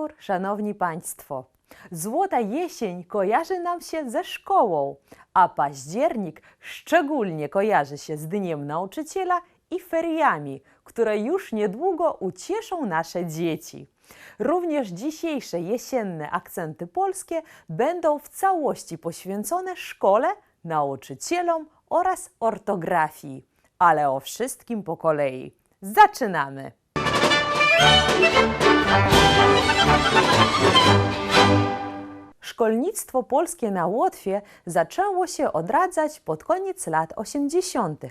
Wieczór, szanowni państwo. Złota jesień kojarzy nam się ze szkołą, a październik szczególnie kojarzy się z Dniem Nauczyciela i feriami, które już niedługo ucieszą nasze dzieci. Również dzisiejsze jesienne akcenty polskie będą w całości poświęcone szkole, nauczycielom oraz ortografii. Ale o wszystkim po kolei. Zaczynamy! Szkolnictwo polskie na Łotwie zaczęło się odradzać pod koniec lat 80.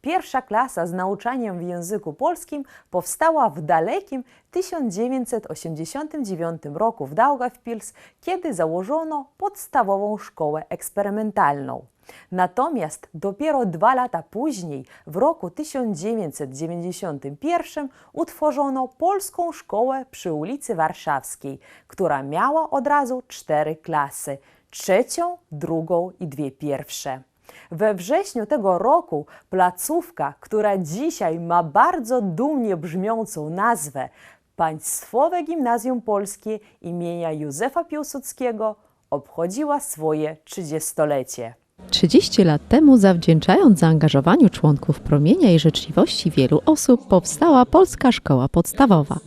Pierwsza klasa z nauczaniem w języku polskim powstała w dalekim 1989 roku w Daugavpils, kiedy założono podstawową szkołę eksperymentalną. Natomiast dopiero dwa lata później, w roku 1991, utworzono Polską Szkołę przy ulicy Warszawskiej, która miała od razu cztery klasy trzecią, drugą i dwie pierwsze. We wrześniu tego roku placówka, która dzisiaj ma bardzo dumnie brzmiącą nazwę Państwowe Gimnazjum Polskie imienia Józefa Piłsudskiego, obchodziła swoje trzydziestolecie. 30 lat temu, zawdzięczając zaangażowaniu członków promienia i życzliwości wielu osób, powstała Polska Szkoła Podstawowa.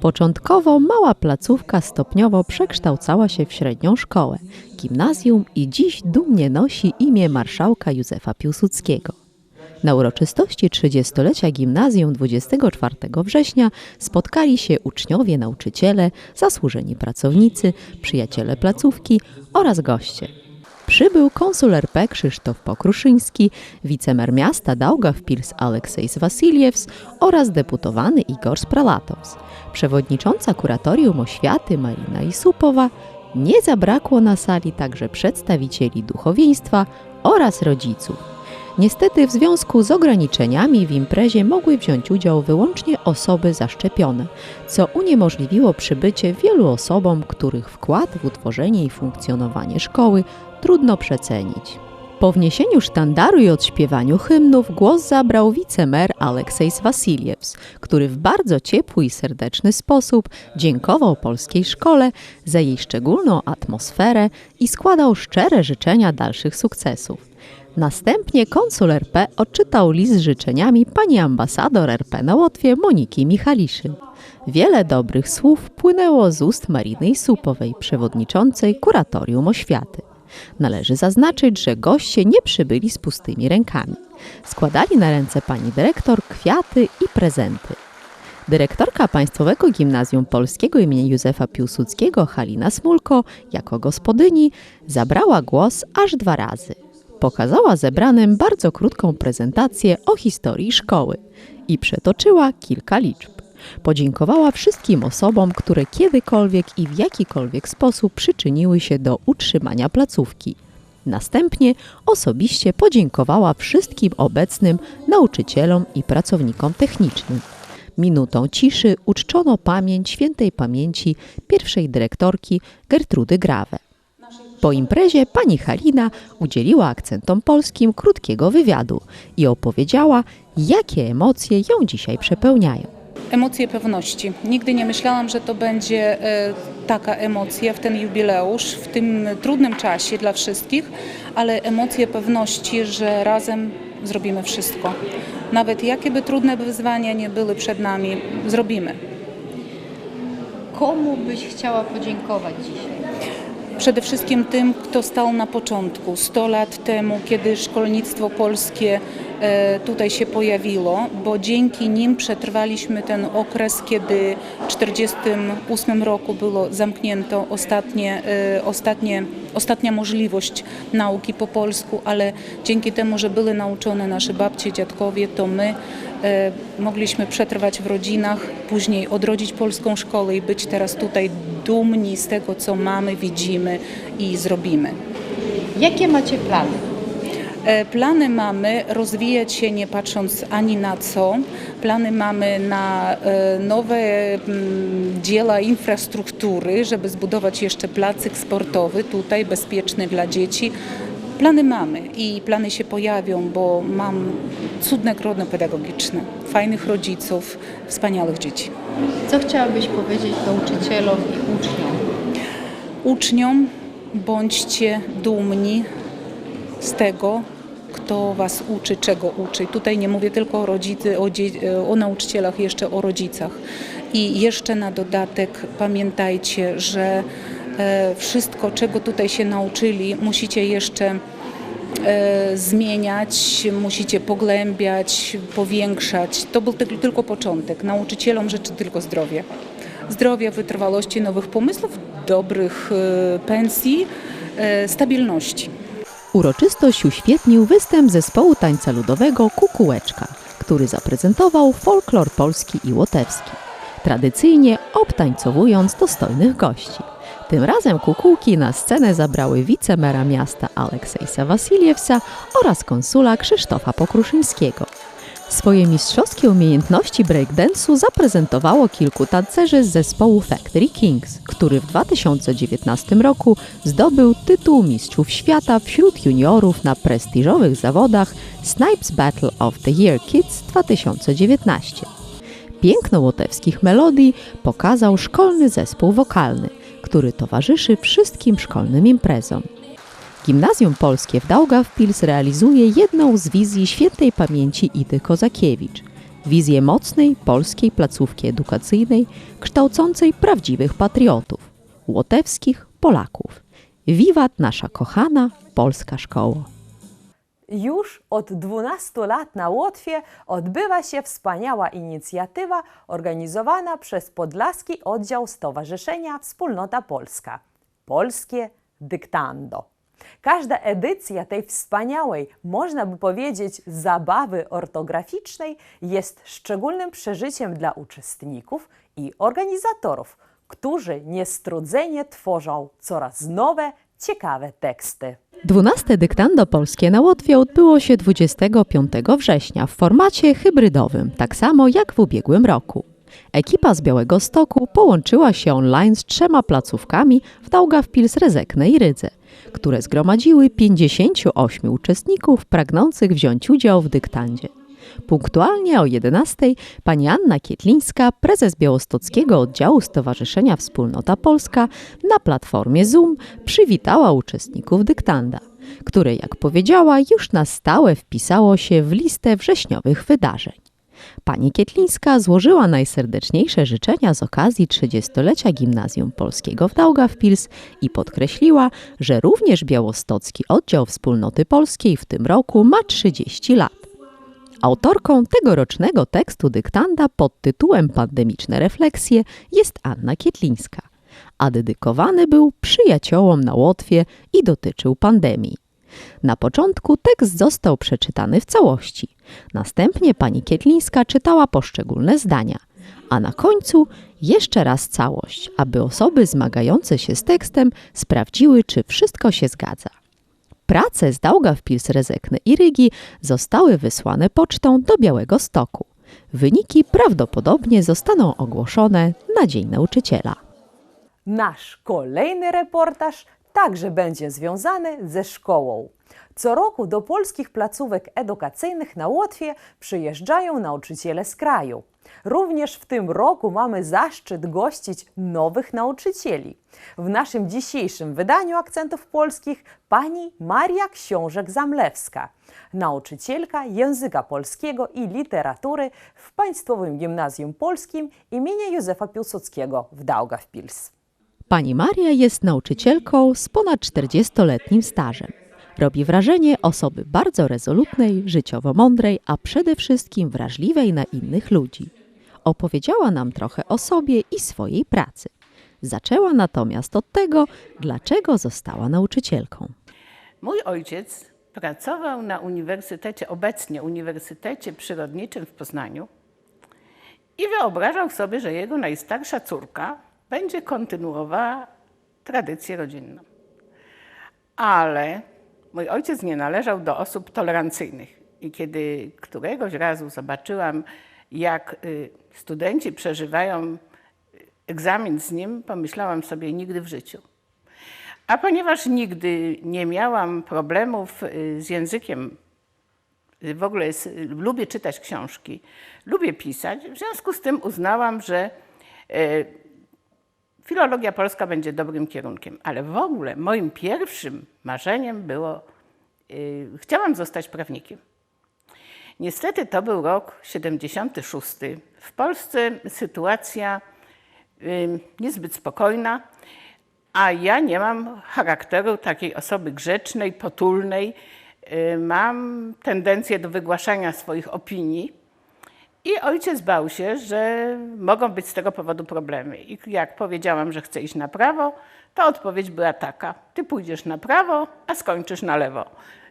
Początkowo mała placówka stopniowo przekształcała się w średnią szkołę, gimnazjum i dziś dumnie nosi imię marszałka Józefa Piłsudskiego. Na uroczystości 30-lecia gimnazjum 24 września spotkali się uczniowie, nauczyciele, zasłużeni pracownicy, przyjaciele placówki oraz goście. Przybył konsul RP Krzysztof Pokruszyński, wicemer miasta Daugavpils Aleksejs Wasiliews oraz deputowany Igor Spralatows. Przewodnicząca kuratorium oświaty Marina Isupowa. Nie zabrakło na sali także przedstawicieli duchowieństwa oraz rodziców. Niestety w związku z ograniczeniami w imprezie mogły wziąć udział wyłącznie osoby zaszczepione, co uniemożliwiło przybycie wielu osobom, których wkład w utworzenie i funkcjonowanie szkoły trudno przecenić. Po wniesieniu sztandaru i odśpiewaniu hymnów głos zabrał wicemer Aleksejs Wasiliews, który w bardzo ciepły i serdeczny sposób dziękował polskiej szkole za jej szczególną atmosferę i składał szczere życzenia dalszych sukcesów. Następnie konsul RP odczytał list z życzeniami pani ambasador RP na Łotwie Moniki Michaliszy. Wiele dobrych słów płynęło z ust Mariny Supowej, przewodniczącej kuratorium oświaty. Należy zaznaczyć, że goście nie przybyli z pustymi rękami. Składali na ręce pani dyrektor kwiaty i prezenty. Dyrektorka Państwowego Gimnazjum Polskiego im. Józefa Piłsudskiego Halina Smulko jako gospodyni zabrała głos aż dwa razy. Pokazała zebranym bardzo krótką prezentację o historii szkoły i przetoczyła kilka liczb. Podziękowała wszystkim osobom, które kiedykolwiek i w jakikolwiek sposób przyczyniły się do utrzymania placówki. Następnie osobiście podziękowała wszystkim obecnym nauczycielom i pracownikom technicznym. Minutą ciszy uczczono pamięć świętej pamięci pierwszej dyrektorki Gertrudy Grawe. Po imprezie pani Halina udzieliła akcentom polskim krótkiego wywiadu i opowiedziała, jakie emocje ją dzisiaj przepełniają. Emocje pewności. Nigdy nie myślałam, że to będzie e, taka emocja w ten jubileusz, w tym trudnym czasie dla wszystkich, ale emocje pewności, że razem zrobimy wszystko. Nawet jakie by trudne wyzwania nie były przed nami, zrobimy. Komu byś chciała podziękować dzisiaj? Przede wszystkim tym, kto stał na początku, 100 lat temu, kiedy szkolnictwo polskie e, tutaj się pojawiło, bo dzięki nim przetrwaliśmy ten okres, kiedy w 1948 roku było zamknięto ostatnie, e, ostatnie, ostatnia możliwość nauki po polsku, ale dzięki temu, że były nauczone nasze babcie, dziadkowie, to my mogliśmy przetrwać w rodzinach, później odrodzić polską szkołę i być teraz tutaj dumni z tego, co mamy, widzimy i zrobimy. Jakie macie plany? E, Plany mamy rozwijać się nie patrząc ani na co. Plany mamy na e, nowe mm, dzieła infrastruktury, żeby zbudować jeszcze placyk sportowy tutaj, bezpieczny dla dzieci. Plany mamy i plany się pojawią, bo mam cudne grono pedagogiczne, fajnych rodziców, wspaniałych dzieci. Co chciałabyś powiedzieć nauczycielom i uczniom? Uczniom bądźcie dumni z tego, kto was uczy, czego uczy. Tutaj nie mówię tylko o, rodzicy, o, o nauczycielach, jeszcze o rodzicach. I jeszcze na dodatek pamiętajcie, że wszystko, czego tutaj się nauczyli, musicie jeszcze e, zmieniać, musicie pogłębiać, powiększać. To był tyl- tylko początek. Nauczycielom życzy tylko zdrowie. Zdrowia, wytrwałości, nowych pomysłów, dobrych e, pensji, e, stabilności. Uroczystość uświetnił występ zespołu tańca ludowego Kukułeczka, który zaprezentował folklor polski i łotewski, tradycyjnie obtańcowując dostojnych gości. Tym razem kukułki na scenę zabrały wicemera miasta Aleksejsa Wasiliewsa oraz konsula Krzysztofa Pokruszyńskiego. Swoje mistrzowskie umiejętności breakdance'u zaprezentowało kilku tancerzy z zespołu Factory Kings, który w 2019 roku zdobył tytuł Mistrzów Świata wśród juniorów na prestiżowych zawodach Snipes Battle of the Year Kids 2019. Piękno łotewskich melodii pokazał szkolny zespół wokalny, który towarzyszy wszystkim szkolnym imprezom. Gimnazjum Polskie w Daugavpils realizuje jedną z wizji świętej pamięci Idy Kozakiewicz. Wizję mocnej polskiej placówki edukacyjnej kształcącej prawdziwych patriotów, łotewskich Polaków. Wiwat nasza kochana polska szkoła. Już od 12 lat na Łotwie odbywa się wspaniała inicjatywa organizowana przez Podlaski Oddział Stowarzyszenia Wspólnota Polska Polskie Dyktando. Każda edycja tej wspaniałej, można by powiedzieć, zabawy ortograficznej jest szczególnym przeżyciem dla uczestników i organizatorów, którzy niestrudzenie tworzą coraz nowe, ciekawe teksty. 12 dyktando polskie na Łotwie odbyło się 25 września w formacie hybrydowym, tak samo jak w ubiegłym roku. Ekipa z Białego Stoku połączyła się online z trzema placówkami w Daugavpils, Rezekne i Rydze, które zgromadziły 58 uczestników pragnących wziąć udział w dyktandzie. Punktualnie o 11 pani Anna Kietlińska, prezes Białostockiego Oddziału Stowarzyszenia Wspólnota Polska, na platformie Zoom przywitała uczestników dyktanda, które, jak powiedziała, już na stałe wpisało się w listę wrześniowych wydarzeń. Pani Kietlińska złożyła najserdeczniejsze życzenia z okazji 30-lecia Gimnazjum Polskiego w Daugavpils i podkreśliła, że również Białostocki Oddział Wspólnoty Polskiej w tym roku ma 30 lat. Autorką tegorocznego tekstu dyktanda pod tytułem Pandemiczne refleksje jest Anna Kietlińska, a dedykowany był przyjaciołom na Łotwie i dotyczył pandemii. Na początku tekst został przeczytany w całości. Następnie pani Kietlińska czytała poszczególne zdania, a na końcu jeszcze raz całość, aby osoby zmagające się z tekstem sprawdziły, czy wszystko się zgadza. Prace z Daugavpils, Rezekny i Rygi zostały wysłane pocztą do Białego Stoku. Wyniki prawdopodobnie zostaną ogłoszone na Dzień Nauczyciela. Nasz kolejny reportaż także będzie związany ze szkołą. Co roku do polskich placówek edukacyjnych na Łotwie przyjeżdżają nauczyciele z kraju. Również w tym roku mamy zaszczyt gościć nowych nauczycieli. W naszym dzisiejszym wydaniu akcentów polskich pani Maria Książek-Zamlewska, nauczycielka języka polskiego i literatury w Państwowym Gimnazjum Polskim imienia Józefa Piłsudskiego w Daugavpils. Pani Maria jest nauczycielką z ponad 40-letnim stażem. Robi wrażenie osoby bardzo rezolutnej, życiowo mądrej, a przede wszystkim wrażliwej na innych ludzi. Opowiedziała nam trochę o sobie i swojej pracy. Zaczęła natomiast od tego, dlaczego została nauczycielką. Mój ojciec pracował na uniwersytecie, obecnie Uniwersytecie Przyrodniczym w Poznaniu i wyobrażał sobie, że jego najstarsza córka będzie kontynuowała tradycję rodzinną. Ale mój ojciec nie należał do osób tolerancyjnych. I kiedy któregoś razu zobaczyłam, jak y, studenci przeżywają egzamin z nim, pomyślałam sobie nigdy w życiu. A ponieważ nigdy nie miałam problemów y, z językiem, y, w ogóle lubię czytać książki, lubię pisać, w związku z tym uznałam, że E, Filologia polska będzie dobrym kierunkiem, ale w ogóle moim pierwszym marzeniem było, chciałam zostać prawnikiem. Niestety to był rok 76. W Polsce sytuacja niezbyt spokojna, a ja nie mam charakteru takiej osoby grzecznej, potulnej. Y, Mam tendencję do wygłaszania swoich opinii. I ojciec bał się, że mogą być z tego powodu problemy. I jak powiedziałam, że chcę iść na prawo, to odpowiedź była taka: Ty pójdziesz na prawo, a skończysz na lewo.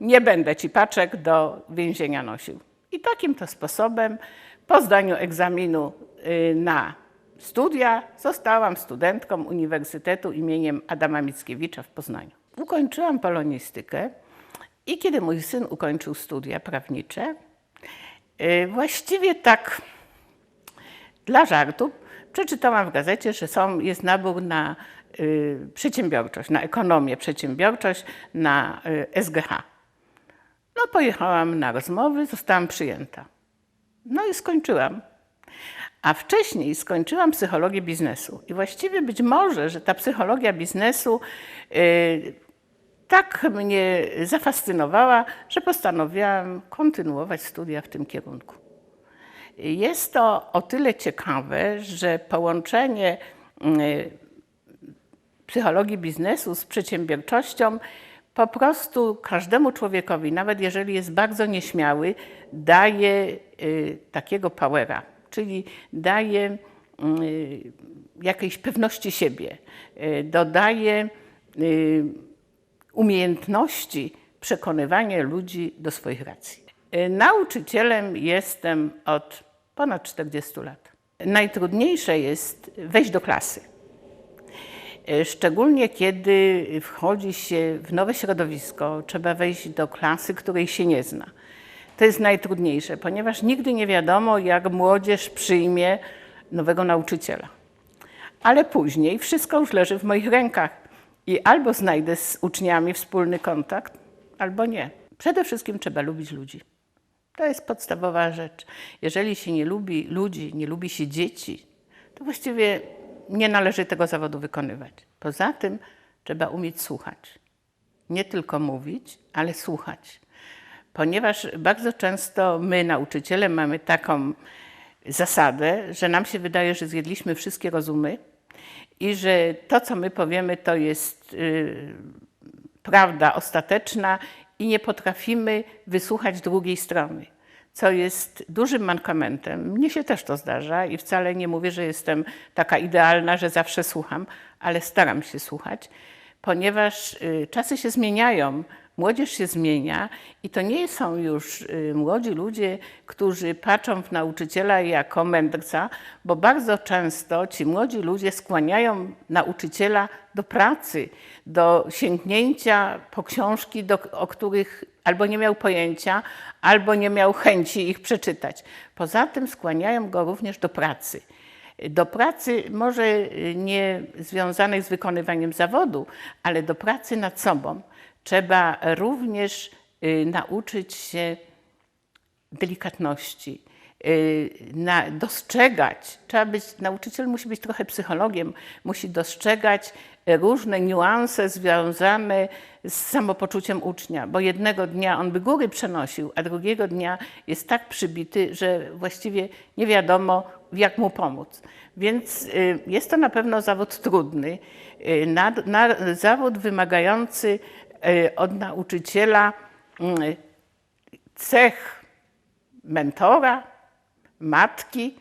Nie będę ci paczek do więzienia nosił. I takim to sposobem, po zdaniu egzaminu y, na studia, zostałam studentką Uniwersytetu imieniem Adama Mickiewicza w Poznaniu. Ukończyłam polonistykę i kiedy mój syn ukończył studia prawnicze, y, właściwie tak dla żartu przeczytałam w gazecie, że są, jest nabór na y, przedsiębiorczość, na ekonomię, przedsiębiorczość, na SGH. No pojechałam na rozmowy, zostałam przyjęta. No i skończyłam. A wcześniej skończyłam psychologię biznesu. I właściwie być może, że ta psychologia biznesu y, tak mnie zafascynowała, że postanowiłam kontynuować studia w tym kierunku. Jest to o tyle ciekawe, że połączenie y, psychologii biznesu z przedsiębiorczością po prostu każdemu człowiekowi, nawet jeżeli jest bardzo nieśmiały, daje y, takiego powera, czyli daje y, jakiejś pewności siebie, y, dodaje umiejętności przekonywania ludzi do swoich racji. Nauczycielem jestem od ponad 40 lat. Najtrudniejsze jest wejść do klasy. Y, Szczególnie kiedy wchodzi się w nowe środowisko, trzeba wejść do klasy, której się nie zna. To jest najtrudniejsze, ponieważ nigdy nie wiadomo, jak młodzież przyjmie nowego nauczyciela. Ale później wszystko już leży w moich rękach i albo znajdę z uczniami wspólny kontakt, albo nie. Przede wszystkim trzeba lubić ludzi. To jest podstawowa rzecz. Jeżeli się nie lubi ludzi, nie lubi się dzieci, to właściwie nie należy tego zawodu wykonywać. Poza tym trzeba umieć słuchać. Nie tylko mówić, ale słuchać. Ponieważ bardzo często my, nauczyciele, mamy taką zasadę, że nam się wydaje, że zjedliśmy wszystkie rozumy i że to, co my powiemy, to jest y, prawda ostateczna i nie potrafimy wysłuchać drugiej strony, co jest dużym mankamentem. Mnie się też to zdarza i wcale nie mówię, że jestem taka idealna, że zawsze słucham, ale staram się słuchać, ponieważ y, czasy się zmieniają. Młodzież się zmienia i to nie są już y, młodzi ludzie, którzy patrzą w nauczyciela jako mędrca, bo bardzo często ci młodzi ludzie skłaniają nauczyciela do pracy, do sięgnięcia po książki, do, o których albo nie miał pojęcia, albo nie miał chęci ich przeczytać. Poza tym skłaniają go również do pracy do pracy może y, nie związanej z wykonywaniem zawodu, ale do pracy nad sobą. Trzeba również y, nauczyć się delikatności, y, dostrzegać. Trzeba być, nauczyciel musi być trochę psychologiem, musi dostrzegać różne niuanse związane z samopoczuciem ucznia, bo jednego dnia on by góry przenosił, a drugiego dnia jest tak przybity, że właściwie nie wiadomo, jak mu pomóc. Więc y, jest to na pewno zawód trudny, na, na, zawód wymagający od nauczyciela y, cech mentora, matki,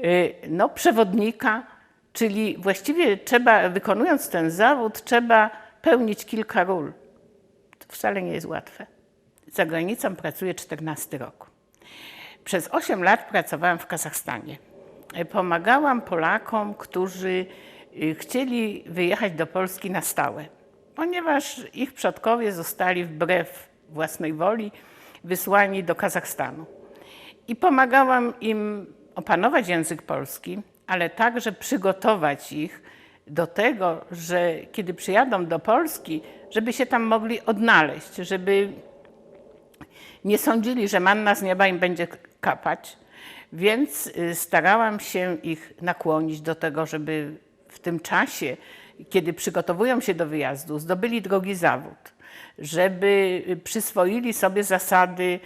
y, no, przewodnika, czyli właściwie trzeba, wykonując ten zawód, trzeba pełnić kilka ról. To wcale nie jest łatwe. Za granicą pracuję 14 rok. Przez 8 lat pracowałam w Kazachstanie. Pomagałam Polakom, którzy chcieli wyjechać do Polski na stałe, ponieważ ich przodkowie zostali wbrew własnej woli wysłani do Kazachstanu. I pomagałam im opanować język polski, ale także przygotować ich do tego, że kiedy przyjadą do Polski, żeby się tam mogli odnaleźć, żeby nie sądzili, że manna z nieba im będzie kapać, Więc y, starałam się ich nakłonić do tego, żeby w tym czasie, kiedy przygotowują się do wyjazdu, zdobyli drogi zawód, żeby przyswoili sobie zasady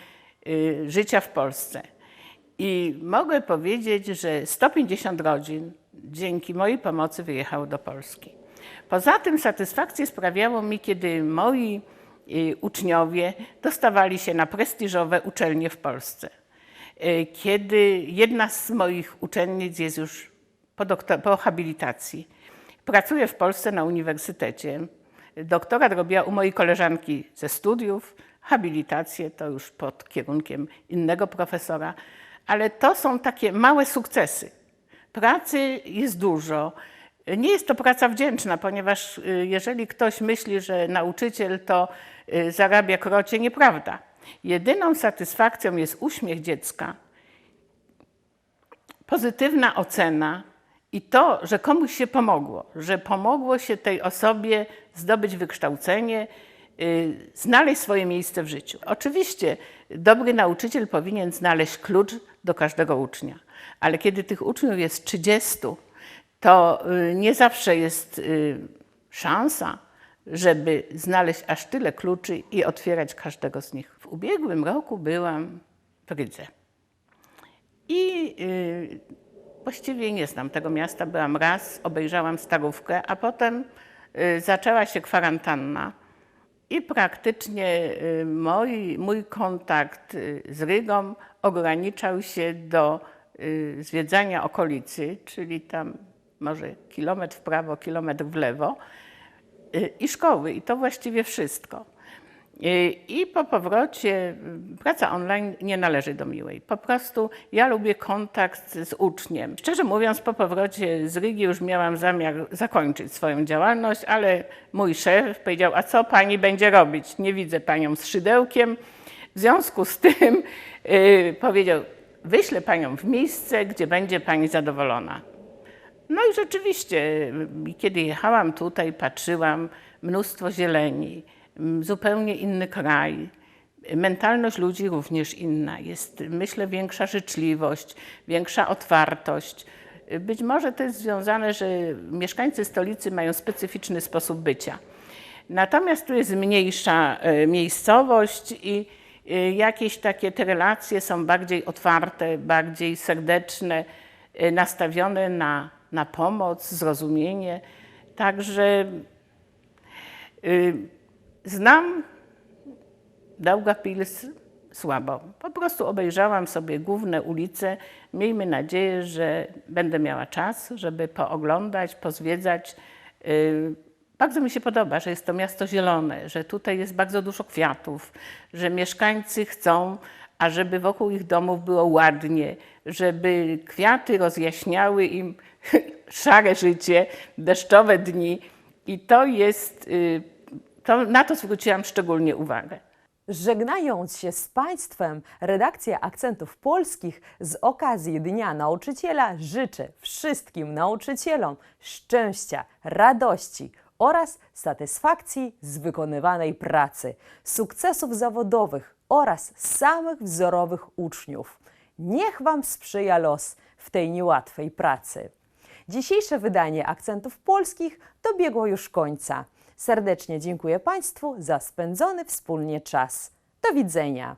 y, życia w Polsce. I mogę powiedzieć, że 150 rodzin dzięki mojej pomocy wyjechało do Polski. Poza tym satysfakcję sprawiało mi, kiedy moi y, uczniowie dostawali się na prestiżowe uczelnie w Polsce. Y, Kiedy jedna z moich uczennic jest już po, po habilitacji, pracuje w Polsce na uniwersytecie. Doktorat robiła u mojej koleżanki ze studiów, habilitację to już pod kierunkiem innego profesora, ale to są takie małe sukcesy. Pracy jest dużo. Nie jest to praca wdzięczna, ponieważ y, jeżeli ktoś myśli, że nauczyciel to y, zarabia krocie, nieprawda. Jedyną satysfakcją jest uśmiech dziecka, pozytywna ocena i to, że komuś się pomogło, że pomogło się tej osobie zdobyć wykształcenie, y, znaleźć swoje miejsce w życiu. Oczywiście dobry nauczyciel powinien znaleźć klucz do każdego ucznia, ale kiedy tych uczniów jest 30, to y, nie zawsze jest y, szansa, żeby znaleźć aż tyle kluczy i otwierać każdego z nich. W ubiegłym roku byłam w Rydze. I właściwie nie znam tego miasta. Byłam raz, obejrzałam starówkę, a potem y, zaczęła się kwarantanna. I praktycznie y, mój, mój kontakt y, z Rygą ograniczał się do zwiedzania okolicy, czyli tam może kilometr w prawo, kilometr w lewo i szkoły. I to właściwie wszystko. I po powrocie y, praca online nie należy do miłej. Po prostu ja lubię kontakt z uczniem. Szczerze mówiąc, po powrocie z Rygi już miałam zamiar zakończyć swoją działalność, ale mój szef powiedział: A co pani będzie robić? Nie widzę panią z szydełkiem. W związku z tym y, powiedział: Wyślę panią w miejsce, gdzie będzie pani zadowolona. No i rzeczywiście, y, kiedy jechałam tutaj, patrzyłam, mnóstwo zieleni, zupełnie inny kraj. Mentalność ludzi również inna. Jest, myślę, większa życzliwość, większa otwartość. Być może to jest związane, że mieszkańcy stolicy mają specyficzny sposób bycia. Natomiast tu jest mniejsza e, miejscowość i e, jakieś takie te relacje są bardziej otwarte, bardziej serdeczne, e, nastawione na, na pomoc, zrozumienie. Także y, znam Daugavpils słabo. Po prostu obejrzałam sobie główne ulice. Miejmy nadzieję, że będę miała czas, żeby pooglądać, pozwiedzać. Y, Bardzo mi się podoba, że jest to miasto zielone, że tutaj jest bardzo dużo kwiatów, że mieszkańcy chcą, ażeby wokół ich domów było ładnie, żeby kwiaty rozjaśniały im szare życie, deszczowe dni. I to jest, y, to, na to zwróciłam szczególnie uwagę. Żegnając się z Państwem, redakcja Akcentów Polskich z okazji Dnia Nauczyciela życzę wszystkim nauczycielom szczęścia, radości oraz satysfakcji z wykonywanej pracy, sukcesów zawodowych oraz samych wzorowych uczniów. Niech Wam sprzyja los w tej niełatwej pracy. Dzisiejsze wydanie Akcentów Polskich dobiegło już końca. Serdecznie dziękuję Państwu za spędzony wspólnie czas. Do widzenia.